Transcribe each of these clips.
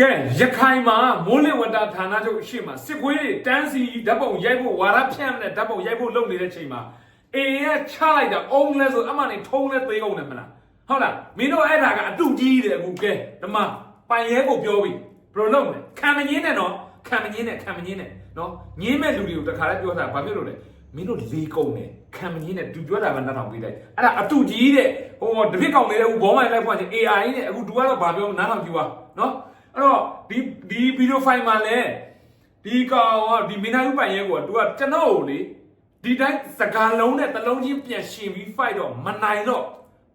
ကဲရခိုင်မှာမိုးလေဝတ္တဌာနချုပ်အရှိမစစ်ကွေးတွေတန်းစီဓာတ်ပုံရိုက်ဖို့ဝါရဖြန့်တဲ့ဓာတ်ပုံရိုက်ဖို့လုပ်နေတဲ့ချိန်မှာအေရချလိုက်တာအုံးလဲဆိုအမှန်နဲ့ထုံးလဲသေးကုန်တယ်မလားဟုတ်လားမင်းတို့အဲ့ဒါကအတုကြီးတယ်အခုကဲဓမ္မပိုင်ရဲကိုပြောပြီဘယ်လိုလုပ်မလဲခံမငင်းနဲ့နော်ခံမငင်းနဲ့ခံမငင်းနဲ့နော်ငင်းမဲ့လူတွေကိုတခါလဲပြောတာဘာဖြစ်လို့လဲမင်းတို့လေးကုန်တယ်ခံမငင်းနဲ့သူပြောတာပဲနှောက်ပေးလိုက်အဲ့ဒါအတုကြီးတဲ့ဟိုတပည့်ကောင်လေးအခုဘောမိုင်လိုက်ဖွင့်ချင် AI နဲ့အခု तू ကတော့ဘာပြောနားထောင်ကြည့်ပါနော် အဲ့တော့ဒီဒီဗီဒီယိုဖိုင်မှာလဲဒီကောင်ကဒီမင်းသားဥပိုင်ရဲကိုက तू ကကျွန်တော်ကိုလေဒီတိုင်းစကားလုံးနဲ့တလုံးချင်းပြန်ရှင်ပြီး fight တော့မနိုင်တော့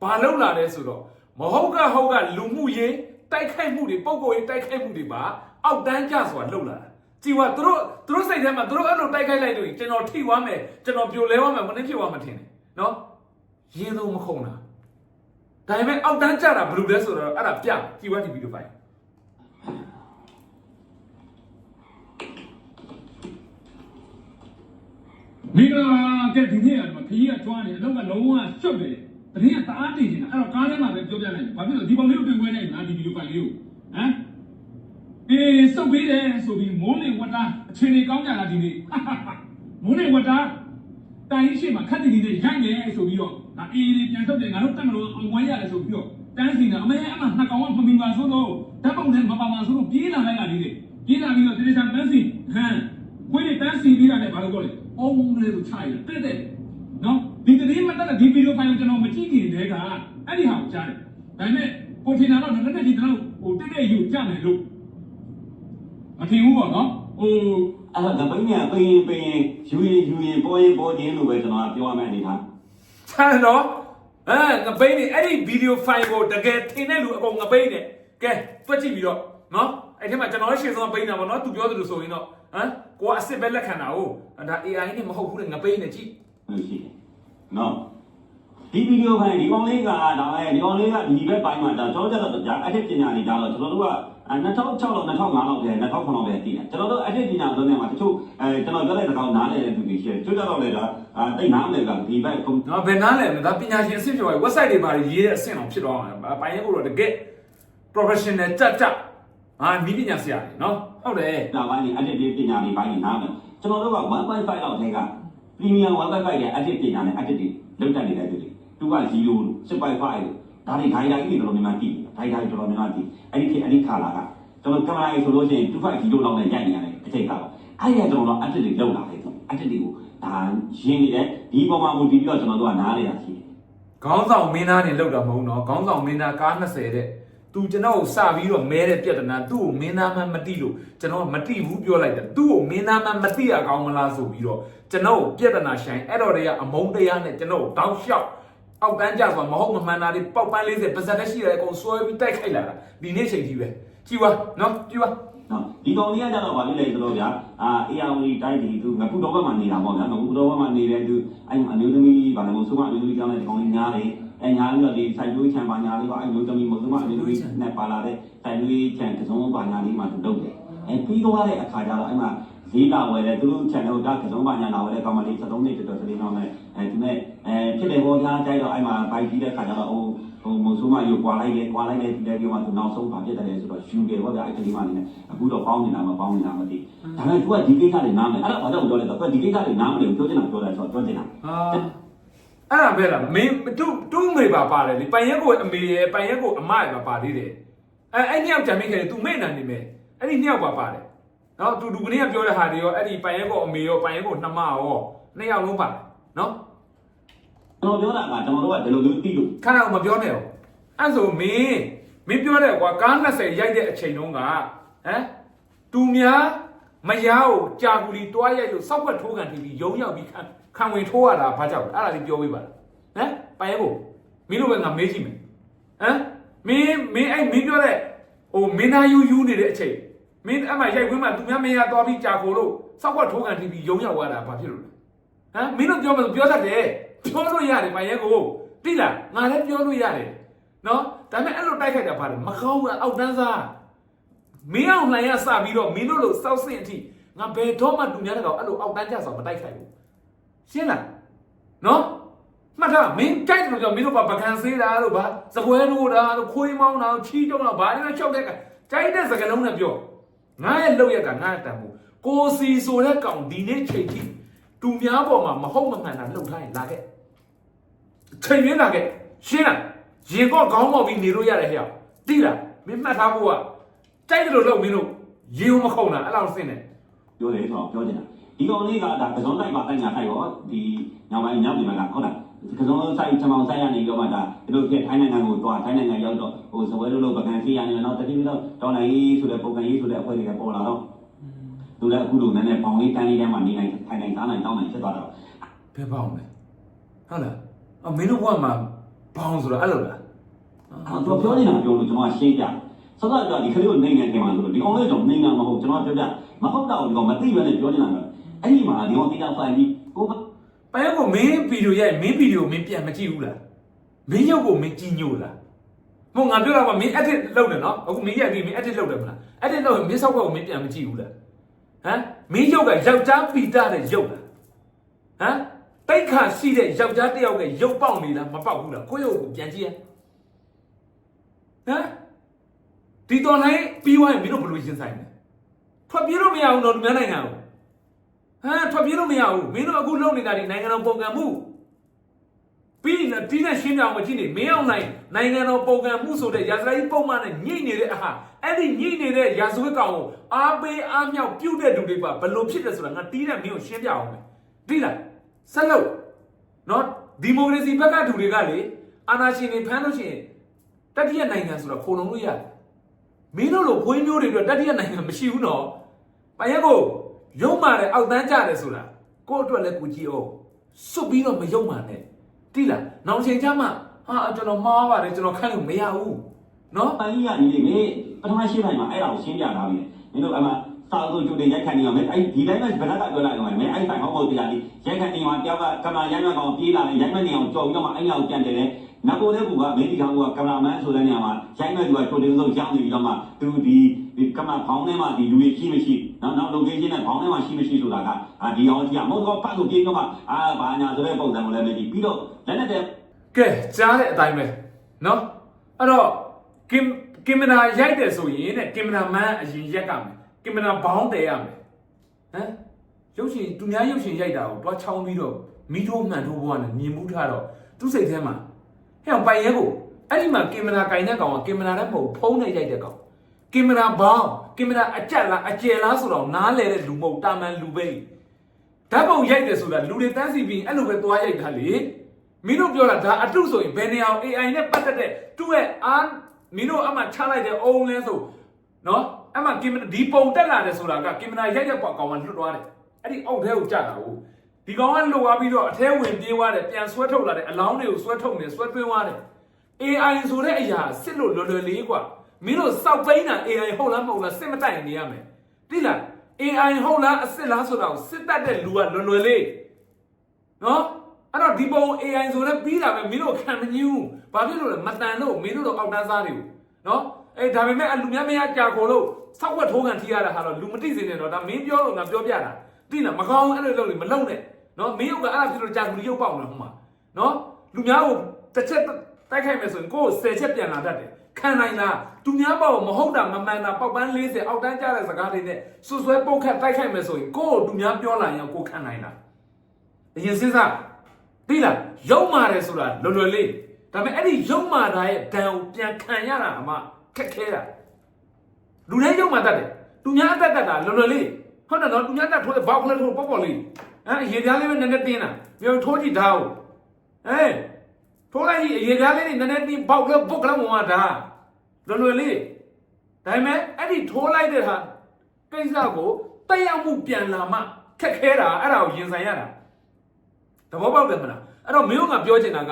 ဘာလုပ်လာလဲဆိုတော့မဟုတ်ကဟုတ်ကလူမှုရေးတိုက်ခိုက်မှုတွေပုံကိုယ်ရေးတိုက်ခိုက်မှုတွေပါအောက်တန်းကြဆိုတာလှုပ်လာတာကြည်ဝသူတို့သူတို့စိတ်ထဲမှာသူတို့အဲ့လိုတိုက်ခိုက်လိုက်လို့ကျွန်တော်ထိသွားမယ်ကျွန်တော်ပြိုလဲသွားမယ်မနှိမ့်ဖြစ်သွားမှထင်တယ်နော်ရင်းသုံးမခုံတာဒါပေမဲ့အောက်တန်းကြတာဘယ်လိုလဲဆိုတော့အဲ့ဒါပြကြည်ဝဒီဗီဒီယိုဖိုင် မင်္ဂလာကဲဒီနေ့ကခကြီးကကျွမ်းနေအလောက်ကလုံးဝရှုပ်တယ်တရင်ကတအားတည်နေတာအဲ့တော့ကားထဲမှာပဲပြောပြလိုက်ဘာဖြစ်လို့ဒီပုံလေးကိုတွေ့ခွဲနေလားဒီဗီဒီယိုဖိုင်လေးကိုဟမ်အေးစုပ်ပေးတယ်ဆိုပြီးမိုးလေဝတ္တအခြေအနေကောင်းကြလားဒီနေ့မိုးလေဝတ္တတိုင်းရှိမှာခက်တည်တည်နဲ့ရိုက်နေဆိုပြီးတော့ငါအေးလေးပြန်ထုတ်တယ်ငါတို့တက်မလို့အောင်ဝိုင်းရတယ်ဆိုပြီးတော့တန်းစီနေအမေအမနှစ်ကောင်ကမမီပါဆိုတော့ဓာတ်ပုံနဲ့မပါပါဆိုတော့ပြေးလာလိုက်တာလေးတွေပြေးလာပြီးတော့တေးချာတန်းစီဟမ်ခွေးတွေတန်းစီပြီးတာနဲ့ဘာလို့ပြောလဲ အုံးလေးကိုခြိုက်တယ်တဲ့တဲ့နော်ဒီတတိမတက်တဲ့ဒီဗီဒီယိုဖိုင်ကိုကျွန်တော်မကြည့်ခင်တည်းကအဲ့ဒီဟာကိုကြားတယ်ဒါပေမဲ့ကိုထင်တာတော့လည်းနဲ့ဒီတော့ဟိုတက်တဲ့ယူကြမယ်လို့မထင်ဘူးပေါ့နော်ဟိုအဲ့တော့တပိညာပရင်ပရင်ယူရင်ယူရင်ပေါ်ရင်ပေါ်ခြင်းလို့ပဲကျွန်တော်ကပြောရမယ့်အနေထားချမ်းတော့အဲငပိန်းနေအဲ့ဒီဗီဒီယိုဖိုင်ကိုတကယ်ထင်တဲ့လူအကုန်ငပိန်းနေကဲတွက်ကြည့်ပြီးတော့နော်အဲ့ဒီမှာကျွန်တော်ရှေ့ဆုံးပိန်းတာပေါ့နော်သူပြောသလိုဆိုရင်တော့ဟမ် ကိုကအစ်စ်ပဲလက်ခံတာဟုတ်ဒါ AI နဲ့မဟုတ်ဘူးလေငပိန်းနေကြည့်လို့ရှိတယ်နော်ဒီဗီဒီယိုဖိုင်ဒီကောင်လေးကဒါပဲဒီကောင်လေးကဒီဘက်ပိုင်းမှာဒါကျွန်တော်ကျတော့ဒါအထက်ပညာလေးဒါတော့ကျွန်တော်တို့က2006လောက်2005လောက်တည်း2009လောက်တည်းတည်တယ်ကျွန်တော်တို့အထက်ပညာသုံးနေမှာတချို့အဲကျွန်တော်ပြောတဲ့ကောင်နားလည်တဲ့သူတွေရှိတယ်ချို့ကျတော့လေဒါအဲတိတ်နားမလည်ကဒီဘက်ကွန်နော်ဘယ်နားလဲဒါပညာရှင်အဆင့်ပြောရဲ website တွေမှာရေးတဲ့အဆင့်အောင်ဖြစ်သွားမှာပိုင်ရဲကိုတော့တကယ် professional ကြက်ကြက် အာမိပညာဆရာတွေနော်ဟုတ်တယ်တာပိုင်းနဲ့အထက်ပညာလေးပိုင်းနေနားမယ်ကျွန်တော်တို့က1.5လောက်ထဲက premium 1.5ရဲ့အထက်ပညာနဲ့အထက်တွေလောက်တက်နေတဲ့သူတွေသူက0လို့6.5လို့ဒါတွေ guide ကြီးတွေတော်တော်များများတည် guide ကြီးတော်တော်များများတည်အဲ့ဒီခေတ်အဲ့ဒီခါလာကကျွန်တော်ကင်မရာကြီးဆိုလို့ရှိရင်2.0လောက်နဲ့ရိုက်နေရတယ်အချိန်ကတော့အဲ့ဒီကကျွန်တော်တို့အထက်တွေလောက်လာတယ်သူအထက်တွေကိုဒါရင်းနေတယ်ဒီပုံမှာဝင်ပြီးတော့ကျွန်တော်တို့ကနားလေရရှိတယ်ခေါင်းဆောင်မင်းသားနေလောက်တာမဟုတ်နော်ခေါင်းဆောင်မင်းသားကား20တဲ့ သူကျွန်တော်ကိုစပြီးတော့မဲတဲ့ပြဿနာသူ့ကိုမင်းသားမှမတိလို့ကျွန်တော်မတိဘူးပြောလိုက်တယ်သူ့ကိုမင်းသားမှမတိရကောင်းမလားဆိုပြီးတော့ကျွန်တော်ကိုပြဿနာဆိုင်အဲ့တော့တည်းကအမုန်းတရားနဲ့ကျွန်တော်ကိုတောက်လျှောက်အောက်တန်းကြဆိုမဟုတ်မမှန်တာတွေပေါက်ပန်း40ပါဇက်တက်ရှိတယ်အကုန်ဆွဲပြီးတိုက်ခိုက်လာတာဒီနေ့ချိန်ကြီးပဲကြည်ပါနော်ကြည်ပါနော်ဒီကောင်လေးကကြတော့ဗာလို့လဲဆိုတော့ဗျာအာ ARD တိုင်းဒီသူငကုတော်ဘက်မှာနေတာပေါ့ဗျာငကုတော်ဘက်မှာနေတဲ့သူအဲ့အမျိုးသမီးဗာလဲမို့ဆိုမှအမျိုးသမီးကြောင်းတဲ့ဒီကောင်လေးညားတယ် အဲညားပြီးတော့ဒီစိုက်ပျိုးချံပါညားလေးပေါ့အဲ့မျိုးသမီးမို့ဆိုမှအမျိုးသမီးနဲ့ပါလာတဲ့စိုက်ပျိုးချံကစုံပါညားလေးမှာသူလုပ်တယ်အဲပြီးသွားတဲ့အခါကျတော့အဲ့မှာဈေးလာဝယ်တယ်သူတို့ချန်နယ်ကကစုံပါညားလာဝယ်တဲ့ကောင်မလေးသုံးနေတော်တော်လေးတော့မယ်အဲသူနဲ့အဲဖြစ်တယ်ပေါ်ညားကြိုက်တော့အဲ့မှာဘိုက်ကြီးတဲ့ခါကျတော့ဟိုဟိုမို့ဆိုမှယူကွာလိုက်တယ်ကွာလိုက်တယ်ဒီလည်းပြောမှသူနောက်ဆုံးပါဖြစ်တယ်ဆိုတော့ယူတယ်ပေါ့ဗျာအဲ့ဒီမှာနေအခုတော့ပေါင်းနေတာမပေါင်းနေတာမသိဒါပေမဲ့ तू ကဒီကိစ္စတွေနားမယ်အဲ့ဒါဘာကြောင့်ပြောလဲဆိုတော့ तू ဒီကိစ္စတွေနားမလို့ပြောချင်တာပြောတယ်ဆိုတော့ပြောချင်တာဟာ အဲ့ဒါပဲလားမင်းတူတူးမေပါပါတယ်လေပိုင်ရက်ကိုအမေရဲ့ပိုင်ရက်ကိုအမရဲ့ပါပါသေးတယ်အဲအဲ့ညောက်ကြံမိခဲ့တယ် तू မေ့နိုင်နေမယ်အဲ့ဒီညောက်ပါပါတယ်နော်သူဒူကနေကပြောတဲ့ဟာတွေရောအဲ့ဒီပိုင်ရက်ကိုအမေရောပိုင်ရက်ကိုနှမရောနှစ်ယောက်လုံးပါတယ်နော်ကျွန်တော်ပြောတာကကျွန်တော်တို့ကဒီလိုမျိုးသိလို့ခဏတော့မပြောနဲ့ရောအဲ့ဆိုမင်းမင်းပြောတဲ့ကွာကား20ရိုက်တဲ့အချိန်တုန်းကဟမ်သူများ မယားကိုကြာကူလီတွားရိုက်လို့စောက်ွက်ထိုးကန်တီးပြီးရုံရောက်ပြီးခံခံဝင်ထိုးရတာဘာကြောင့်လဲအဲ့ဒါလေးပြောပေးပါလားဟမ်ပိုင်ရက်ကိုမင်းတို့ပဲငါမေးကြည့်မယ်ဟမ်မင်းမင်းအဲ့မင်းပြောတဲ့ဟိုမင်းသားယူယူနေတဲ့အချိန်မင်းအဲ့မှာရိုက်ခွင်းမှာသူများမယားသွားပြီးကြာကိုလို့စောက်ွက်ထိုးကန်တီးပြီးရုံရောက်သွားတာဘာဖြစ်လို့လဲဟမ်မင်းတို့ပြောမယ်ဆိုပြောတတ်တယ်ပြောလို့ရတယ်မရဲကိုတိလားငါလည်းပြောလို့ရတယ်နော်ဒါပေမဲ့အဲ့လိုတိုက်ခိုက်တာပါတယ်မကောင်းဘူးအောက်တန်းစား မင်းအောင်လှိုင်ရစပြီးတော့မင်းတို့လိုစောက်စင်အထိငါဘယ်တော့မှသူများတကောင်အဲ့လိုအောက်တန်းကြဆိုမတိုက်ခိုက်ဘူးရှင်းလားနော်မှတ်ထားမင်းတိုက်တယ်လို့ပြောမင်းတို့ဘာပကံစေးတာလို့ဘာစပွဲတို့တာလို့ခွေးမောင်းတာချီးကြောင်းတာဘာလဲလျှောက်တဲ့ကကြိုက်တဲ့စကားလုံးနဲ့ပြောငါရဲ့လောက်ရက်ကငါရဲ့တန်ဖို့ကိုစီဆိုတဲ့ကောင်ဒီနေ့ချိန်ထိသူများပေါ်မှာမဟုတ်မမှန်တာလှုပ်ထားရင်လာခဲ့ချိန်ရင်းလာခဲ့ရှင်းလားရေကော့ခေါင်းပေါက်ပြီးနေလို့ရတယ်ဟဲ့တိလားမင်းမှတ်ထားဖို့က ကြိုက်တယ်လို့လုပ်မင်းတို့ရေုံမခုံတာအဲ့လောက်စင်းတယ်ပြောတယ်ဆိုတော့ပြောချင်တာဒီကောင်လေးကဒါကစုံတိုက်မှာတိုင်ညာထိုက်ရောဒီညောင်ပိုင်းညောင်ပြည်မှာကဟုတ်လားကစုံဆိုင်ချမောင်ဆိုင်ရနေတော့မှဒါဒီလိုပြထိုင်းနိုင်ငံကိုတွားထိုင်းနိုင်ငံရောက်တော့ဟိုစပွဲလို့လို့ပကံစီရနေတော့တတိယတော့တောင်းနိုင်ရေးဆိုတဲ့ပုံကံရေးဆိုတဲ့အဖွဲ့တွေကပေါ်လာတော့သူလည်းအခုလိုနည်းနည်းပေါင်လေးတန်းလေးထဲမှာနေနိုင်ထိုင်နိုင်စားနိုင်တောင်းနိုင်ဖြစ်သွားတော့ဘယ်ပေါင်းလဲဟုတ်လားအမင်းတို့ဘဝမှာဘောင်းဆိုတာအဲ့လိုလားအော်သူပြောနေတာပြောလို့ကျွန်တော်ရှင်းပြစော စောကဒီခလေးကိုနိုင်ငံထဲမှာဆိုတော့ဒီအောင်လေးတော့နိုင်ငံမဟုတ်ကျွန်တော်ပြောပြမဟုတ်တော့ဒီကောင်မသိဘဲနဲ့ပြောနေတာကအဲ့ဒီမှာဒီကောင်တိကျဆိုင်ပြီးကိုကပယံကိုမင်းဗီဒီယိုရိုက်မင်းဗီဒီယိုမင်းပြန်မကြည့်ဘူးလားမင်းရုပ်ကိုမင်းကြည့်ညို့လားမဟုတ်ငါပြောတာကမင်း edit လုပ်တယ်နော်အခုမင်းရိုက်ပြီးမင်း edit လုပ်တယ်မလား edit လုပ်ရင်မင်းဆောက်ဘက်ကိုမင်းပြန်မကြည့်ဘူးလားဟမ်မင်းရုပ်ကယောက်ျားပီတာတဲ့ရုပ်လားဟမ်တိတ်ခါရှိတဲ့ယောက်ျားတစ်ယောက်ကရုပ်ပေါက်နေလားမပေါက်ဘူးလားကိုယ့်ရုပ်ကိုပြန်ကြည့်ရဟမ် ဒီတော်လိုင်းပြီးသွားရင်မင်းတို့ဘယ်လိုရှင်းဆိုင်လဲထွက်ပြေးလို့မရဘူးတော့လူများနိုင်ငံကိုဟမ်ထွက်ပြေးလို့မရဘူးမင်းတို့အခုလုပ်နေတာဒီနိုင်ငံတော်ပုံကံမှုပြီးရင်ဒီနဲ့ရှင်းပြအောင်မကြည့်နေမင်းအောင်နိုင်နိုင်ငံတော်ပုံကံမှုဆိုတဲ့ရာဇလိုက်ပုံမှန်နဲ့ညှိနေတဲ့အဟာအဲ့ဒီညှိနေတဲ့ရာဇဝတ်ကောင်ကိုအားပေးအားမြောက်ပြုတ်တဲ့လူတွေပါဘယ်လိုဖြစ်တယ်ဆိုတာငါတီးတဲ့မင်းကိုရှင်းပြအောင်မယ်ဒီလားဆက်လို့နော်ဒီမိုကရေစီဘက်ကလူတွေကလေအာဏာရှင်တွေဖမ်းလို့ရှိရင်တတိယနိုင်ငံဆိုတာခုံလုံးလို့ရတယ် မင်းတို့လိုခွေးမျိုးတွေအတွက်တတိယနိုင်ငံမရှိဘူးနော်။ဘာရက်ကိုရုံမာတယ်အောက်တန်းကြတယ်ဆိုတာကိုယ့်အတွက်လည်းကိုကြည့်အောင်စွတ်ပြီးတော့မယုံမာနဲ့တိလားနောင်ချိန်ချမှဟာကျွန်တော်မှားပါတယ်ကျွန်တော်ခိုင်းလို့မရဘူးနော်အကြီးကနေလေမေပထမရှိပိုင်းမှာအဲ့ဒါကိုရှင်းပြထားပြီမင်းတို့အမှစာအုပ်ကြိုတင်ရိုက်ခတ်နေရမယ်အဲ့ဒီတိုင်းမှာဘယ်နှကပြောလိုက်အောင်မင်းအဲ့ဆိုင်ဟောက်ဟောက်တရားဒီရိုက်ခတ်နေမှာတယောက်ကကင်မရာရိုက်မှကောင်ပြေးလာတယ်ရိုက်မှနေအောင်ကြော်ပြီးတော့မှအဲ့ရောက်ကြံတယ်လေ နကိုတဲ့ကူကအမေဒီကောင်ကကင်မရာမန်ဆိုတဲ့နေရာမှာရိုက်မှသူကကြိုတင်ဆုံးကြောင်းနေပြီးတော့မှသူဒီဒီကင်မရာဖောင်းထဲမှာဒီလူကြီးရှိမရှိနောက်နောက် location နဲ့ဖောင်းထဲမှာရှိမရှိဆိုတာကအာဒီအောင်ကြီးကမဟုတ်တော့ပတ်လို့ပြေးတော့မှအာဘာညာဆိုတဲ့ပုံစံကိုလည်းမကြည့်ပြီးတော့လက်နဲ့တဲ့ကဲကြားတဲ့အတိုင်းပဲနော်အဲ့တော့ကင်ကင်မရာရိုက်တယ်ဆိုရင်တဲ့ကင်မရာမန်အရင်ရက်ကမယ်ကင်မရာဘောင်းတည်ရမယ်ဟမ်ရုပ်ရှင်သူများရုပ်ရှင်ရိုက်တာကိုတွားချောင်းပြီးတော့မိထိုးမှန်ထိုးဘွားနဲ့မြင်မှုထားတော့သူ့စိတ်ထဲမှာ ဟဲ့အောင်ပိုင်ရဲကိုအဲ့ဒီမှာကင်မရာကင်တဲ့ကောင်ကကင်မရာနဲ့မဟုတ်ဖုန်းနဲ့ရိုက်တဲ့ကောင်ကင်မရာဘောင်းကင်မရာအကြက်လားအကျယ်လားဆိုတော့နားလဲတဲ့လူမဟုတ်တာမန်လူပဲဓာတ်ပုံရိုက်တယ်ဆိုတာလူတွေတန်းစီပြီးအဲ့လိုပဲသွားရိုက်တာလေမင်းတို့ပြောတာဒါအတုဆိုရင်ဘယ်နေအောင် AI နဲ့ပတ်သက်တဲ့သူ့ရဲ့အားမင်းတို့အမှချလိုက်တဲ့အုံလဲဆိုနော်အမှကင်မရာဒီပုံတက်လာတယ်ဆိုတာကကင်မရာရိုက်တဲ့ပေါ့ကောင်ကလွတ်သွားတယ်အဲ့ဒီအုံထဲကိုကြာတာကို ဒီကောင်ကလွတ်သွားပြီးတော့အထဲဝင်ပြေးသွားတယ်ပြန်ဆွဲထုတ်လာတယ်အလောင်းတွေကိုဆွဲထုတ်နေဆွဲသွင်းသွားတယ် AI ဆိုတဲ့အရာစစ်လို့လွယ်လွယ်လေးกว่าမင်းတို့စောက်ပိန်းတာ AI ဟုတ်လားမဟုတ်လားစစ်မတိုင်နေရမယ်တိလား AI ဟုတ်လားအစ်စ်လားဆိုတာကိုစစ်တတ်တဲ့လူကလွယ်လွယ်လေးနော်အဲ့တော့ဒီပုံ AI ဆိုလည်းပြီးတာပဲမင်းတို့ခံမငြင်းဘူးဘာဖြစ်လို့လဲမတန်လို့မင်းတို့တော့အောက်တန်းစားတွေကိုနော်အေးဒါပေမဲ့အလူများများကြာခေါ်လို့စောက်ဝက်ထိုးကန်ထီရတာဟာတော့လူမသိစေနဲ့တော့ဒါမင်းပြောလို့ငါပြောပြတာတိလားမကောင်းအဲ့လိုလုပ်လို့မလုပ်နဲ့ နော်မင်းတို့ကအဲ့ဒါဖြစ်လို့ကြာကူရုပ်ပေါက်နေဟိုမှာနော်လူများကိုတစ်ချက်တိုက်ခိုက်မယ်ဆိုရင်ကိုယ်ကို10ချက်ပြန်လာတတ်တယ်ခံနိုင်လားသူများပေါ့မဟုတ်တာမမှန်တာပေါက်ပန်း40အောက်တန်းကြတဲ့စကားတွေနဲ့ဆွဆွဲပုတ်ခတ်တိုက်ခိုက်မယ်ဆိုရင်ကိုယ်ကိုသူများပြောလာရင်ကိုယ်ခံနိုင်လားအရင်စဉ်းစားသိလားရုံမာတယ်ဆိုတာလွယ်လွယ်လေးဒါပေမဲ့အဲ့ဒီရုံမာတာရဲ့ဒဏ်ကိုပြန်ခံရတာအမှခက်ခဲတာလူတိုင်းရုံမာတတ်တယ်သူများအတတ်တတ်တာလွယ်လွယ်လေးဟုတ်တယ်နော်သူများတတ်ထိုးတဲ့ဘောက်ကလေးထိုးပေါ့ပေါ့လေး အဲရေပြားလေးပဲနည်းနည်းတင်းတာပြောထိုးကြည့်ထားအောင်အဲထိုးလိုက်ကြီးရေပြားလေးတွေနည်းနည်းတင်းဘောက်ကလေးပုတ်ကလေးဝင်တာလွယ်လွယ်လေးဒါပေမဲ့အဲ့ဒီထိုးလိုက်တဲ့ဟာကိစ္စကိုတက်ရောက်မှုပြန်လာမှခက်ခဲတာအဲ့ဒါကိုရင်ဆိုင်ရတာသဘောပေါက်တယ်မလားအဲ့တော့မင်းတို့ကပြောချင်တာက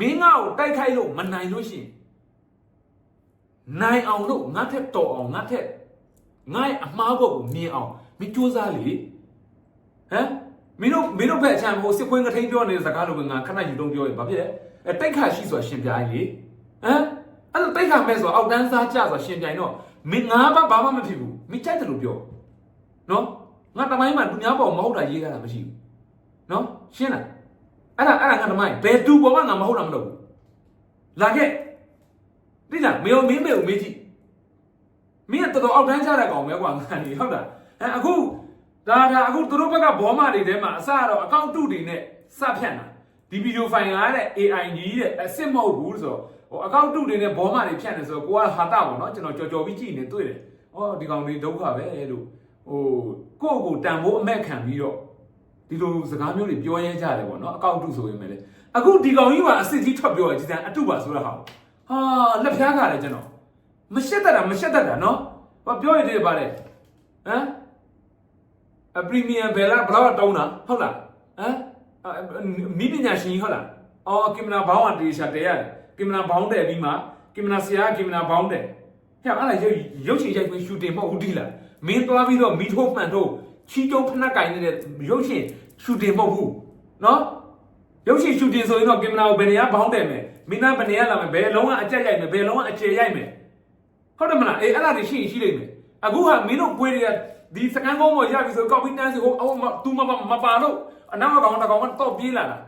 မင်းငါ့ကိုတိုက်ခိုက်လို့မနိုင်လို့ရှိရင်နိုင်အောင်လို့ငါထက်တော်အောင်ငါထက်ငါ့ရဲ့အမားဘက်ကိုမြင်အောင်မင်းကြိုးစားလေဟမ် မင်းတို့မင်းတို့ဘက်အချမ်းဟိုစစ်ခွင်းကထိန်ပြောနေတဲ့စကားလိုပဲငါခဏယူတုံးပြောရင်ဘာဖြစ်လဲအဲတိုက်ခါရှိဆိုတာရှင်ပြိုင်လေဟမ်အဲ့လိုတိုက်ခါမဲ့ဆိုအောက်တန်းစားကြဆိုတာရှင်ပြိုင်တော့မင်းငါဘာဘာမှမဖြစ်ဘူးမင်းကြိုက်တယ်လို့ပြောနော်ငါတမိုင်းမှာသူများပေါ်မဟုတ်တာရေးရတာမရှိဘူးနော်ရှင်းလားအဲ့ဒါအဲ့ဒါငါသမိုင်းဘယ်သူပေါ်မှငါမဟုတ်တာမလုပ်ဘူးလာခဲ့သိလားမေယုံမင်းမေကိုမေးကြည့်မမင်းကတော်တော်အောက်တန်းချတဲ့ကောင်ပဲကွာငါနေဟုတ်လားအဲအခု ဒါဒါအခုသူတို့ဘက်ကဘောမတွေထဲမှာအစတော့အကောင့်တုတွေနဲ့စဖြန့်တာဒီဗီဒီယိုဖိုင်ကတဲ့ AI ကြီးတဲ့အစ်စ်မဟုတ်ဘူးဆိုတော့ဟိုအကောင့်တုတွေနဲ့ဘောမတွေဖြန့်နေဆိုတော့ကိုကဟာတာပေါ့နော်ကျွန်တော်ကြော်ကြော်ပြီးကြည့်နေတွေ့တယ်ဩဒီကောင်တွေဒုက္ခပဲလို့ဟိုကိုယ့်ကိုတန်ဖိုးအမက်ခံပြီးတော့ဒီလိုစကားမျိုးတွေပြောရဲကြတယ်ပေါ့နော်အကောင့်တုဆိုရင်ပဲလေအခုဒီကောင်ကြီးကအစ်စ်ကြီးထွက်ပြောရကြည်စံအတုပါဆိုတော့ဟာဟာလက်ဖျားခါတယ်ကျွန်တော်မရှက်တတ်တာမရှက်တတ်တာနော်ဘာပြောရသေးပါလဲဟမ်အ ပရီမီယံဘယ်လားဘယ်တော့တောင်းတာဟုတ်လားဟမ်မိပညာရှင်ဟုတ်လားအော်ကင်မရာဘောင်းကတေချာတဲရတယ်ကင်မရာဘောင်းတယ်ပြီးမှကင်မရာဆရာကင်မရာဘောင်းတယ်ဟဲ့အဲ့ဒါရုပ်ရုပ်ရှင်ရိုက်ခွင့်ရှူတင်မဟုတ်ဘူးဒီလားမင်းသွားပြီးတော့မီထိုးမှန်ထိုးချီတုံးဖနှက်ကင်နေတဲ့ရုပ်ရှင်ရှူတင်မဟုတ်ဘူးနော်ရုပ်ရှင်ရှူတင်ဆိုရင်တော့ကင်မရာကိုဘယ်နေရာဘောင်းတယ်မယ်မင်းသားဘယ်နေရာလာမယ်ဘယ်လုံးကအကြက်ရိုက်မယ်ဘယ်လုံးကအကျယ်ရိုက်မယ်ဟုတ်တယ်မလားအေးအဲ့ဒါတွေရှိရင်ရှိလိမ့်မယ်အခုဟာမင်းတို့ပွေတွေက ဒီစကန်ကုန်းပေါ်ရပြီဆိုကောက်ပြီးတန်းစီဟိုအော်မသူမမပါလို့အနောက်ကောင်တကောင်ကတော့ပြေးလာတာ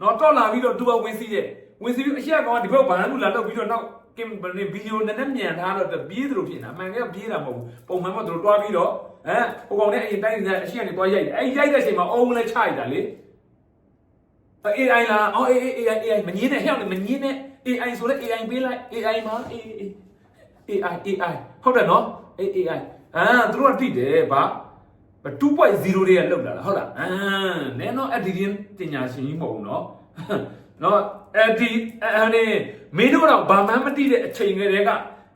နော်တော့လာပြီးတော့သူကဝင်စီးရဲ့ဝင်စီးပြီးအရှက်ကောင်ကဒီဘက်ဘာလန်းလူလာတော့ပြီးတော့နောက်ကင်ဗီဒီယိုနဲ့နဲ့မြန်ထားတော့ပြေးသလိုဖြစ်နေတာအမှန်ကပြေးတာမဟုတ်ဘူးပုံမှန်မှသူတို့တွားပြီးတော့ဟမ်ဟိုကောင်နဲ့အရင်တိုင်းနေအရှက်ကနေတွားရိုက်တယ်အဲ့ရိုက်တဲ့အချိန်မှာအုံးလဲချရိုက်တာလေ AI လားအော် AI AI AI မငင်းနဲ့ဟဲ့မငင်းနဲ့ AI ဆိုလဲ AI ပေးလိုက် AI မှာ AI AI AI ဟုတ်တယ်နော် AI အာသူတို့ကတိတယ်ဗာ2.0တွေကလောက်လာတာဟုတ်လားအာနည်းတော့ editing ပညာရှင်ကြီးမဟုတ်ဘူးနော်နော်အဲ့ဒီအဲ့ဒီမင်းတို့တော့ဘာမှမသိတဲ့အချိန်ကလေးက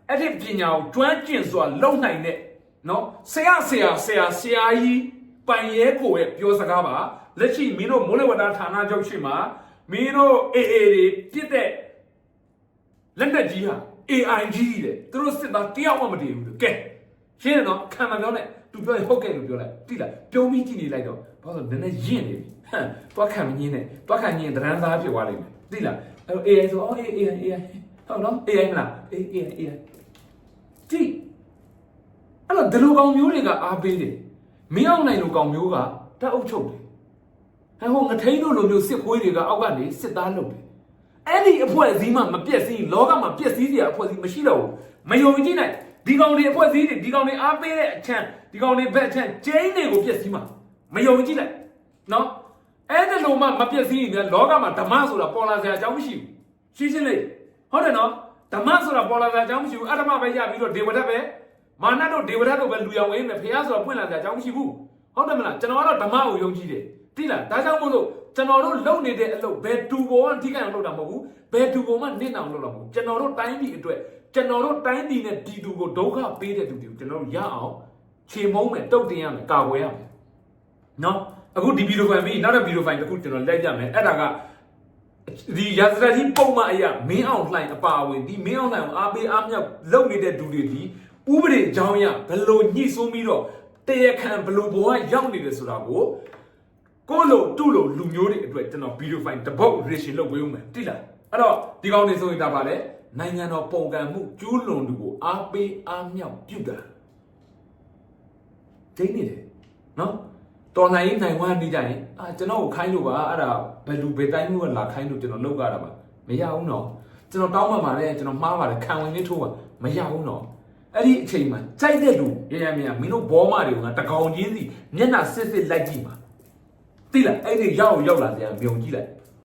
အဲ့ဒီပညာကိုကျွမ်းကျင်စွာလုံနိုင်တဲ့နော်ဆရာဆရာဆရာဆရာကြီးပိုင်ရဲကိုရဲ့ပြောစကားပါလက်ရှိမင်းတို့မိုးလေဝသဌာနချုပ်ရှိမှာမင်းတို့ AA တွေပြစ်တဲ့လက်နက်ကြီးဟာ AI ကြီးတဲ့သူတို့စစ်သားတယောက်မှမတည်ဘူးကဲ ရှင်းတယ်နော်ခံမပြောနဲ့သူပြောရင်ဟုတ်ကဲ့လို့ပြောလိုက်တိလားပြုံးပြီးကြည့်နေလိုက်တော့ဘာလို့လဲနည်းနည်းရင့်နေပြီဟမ်တွားခံမငင်းနဲ့တွားခံငင်းဒရန်သားဖြစ်သွားလိမ့်မယ်တိလားအဲ AI ဆိုအော် AI AI ဟုတ်နော် AI မလား AI AI တိအဲ့တော့ဒီလိုကောင်မျိုးတွေကအားပေးတယ်မင်းအောင်နိုင်လိုကောင်မျိုးကတက်အုပ်ချုပ်တယ်ဟဲ့ဟိုငထိန်တို့လိုမျိုးစစ်ခွေးတွေကအောက်ကနေစစ်သားလုပ်တယ်အဲ့ဒီအဖွဲ့အစည်းမှမပြည့်စည်လောကမှာပြည့်စည်စရာအဖွဲ့အစည်းမရှိတော့ဘူးမယုံကြည်နိုင် ဒီကောင်တွေအဖွဲ့အစည်းတွေဒီကောင်တွေအားပေးတဲ့အချမ်းဒီကောင်တွေဘက်အချမ်းကျင်းတွေကိုပြည့်စည်မှာမယုံကြည်နိုင်နော်အဲ့ဒီလိုမှမပြည့်စည်ရင်လောကမှာဓမ္မဆိုတာပေါ်လာစရာအကြောင်းမရှိဘူးရှင်းရှင်းလေးဟုတ်တယ်နော်ဓမ္မဆိုတာပေါ်လာစရာအကြောင်းမရှိဘူးအတ္တမပဲရပြီးတော့ဒေဝဒတ်ပဲမာနတို့ဒေဝဒတ်တို့ပဲလူရောင်ဝင်းမယ်ဖះဆိုတာဖွင့်လာစရာအကြောင်းမရှိဘူးဟုတ်တယ်မလားကျွန်တော်ကတော့ဓမ္မကိုယုံကြည်တယ်သိလားဒါကြောင့်မို့လို့ကျွန်တော်တို့လုပ်နေတဲ့အလုပ်ဘယ်တူပေါ်ကထိခိုက်အောင်လုပ်တာမဟုတ်ဘူးဘယ်တူပေါ်မှနစ်အောင်လုပ်တာမဟုတ်ဘူးကျွန်တော်တို့တိုင်းပြည်အတွက် ကျွန်တော်တို့တိုင်းပြည်နဲ့ပြည်သူကိုဒုက္ခပေးတဲ့သူတွေကိုကျွန်တော်တို့ရအောင်ခြေမုံးမယ်တုတ်တင်ရမယ်ကာကွယ်ရမယ်နော်အခုဒီဗီဒီယိုဖိုင်ပြီးနောက်တဲ့ဗီဒီယိုဖိုင်တစ်ခုကျွန်တော်လက်ပြမယ်အဲ့ဒါကဒီရာဇသတိပုံမှန်အရာမင်းအောင်လှိုင်အပါအဝင်ဒီမင်းအောင်လှိုင်ကိုအားပေးအားမြောက်လုပ်နေတဲ့သူတွေဒီဥပဒေအကြောင်းအရဘယ်လိုညှိဆိုးပြီးတော့တရားခံဘယ်လိုဘဝရောက်နေတယ်ဆိုတာကိုကိုလိုတူလိုလူမျိုးတွေအတွက်ကျွန်တော်ဗီဒီယိုဖိုင်တပုတ် reaction လုပ်ပေးဦးမယ်တိလားအဲ့တော့ဒီကောင်းနေဆိုရင်ဒါပါလေ နိုင်ငံတော်ပုံကံမှုကျူးလွန်သူကိုအားပေးအားမြောက်ပြုတာဒိနေတယ်နော်တော်နိုင်ရင်နိုင်ဝမ်းနေကြရင်အာကျွန်တော်ကိုခိုင်းလို့ပါအဲ့ဒါဘယ်လူဘယ်တိုင်းမျိုးကလာခိုင်းလို့ကျွန်တော်လုပ်ရတာပါမရဘူးနော်ကျွန်တော်တောင်းပန်ပါတယ်ကျွန်တော်မှားပါတယ်ခံဝင်လေးထိုးပါမရဘူးနော်အဲ့ဒီအချိန်မှာကြိုက်တဲ့လူရရမြမင်းတို့ဘောမတွေကတကောင်ချင်းစီမျက်နှာစစ်စစ်လိုက်ကြည့်ပါသိလားအဲ့ဒီရောက်ရောက်လာကြမြုံကြည့်လိုက်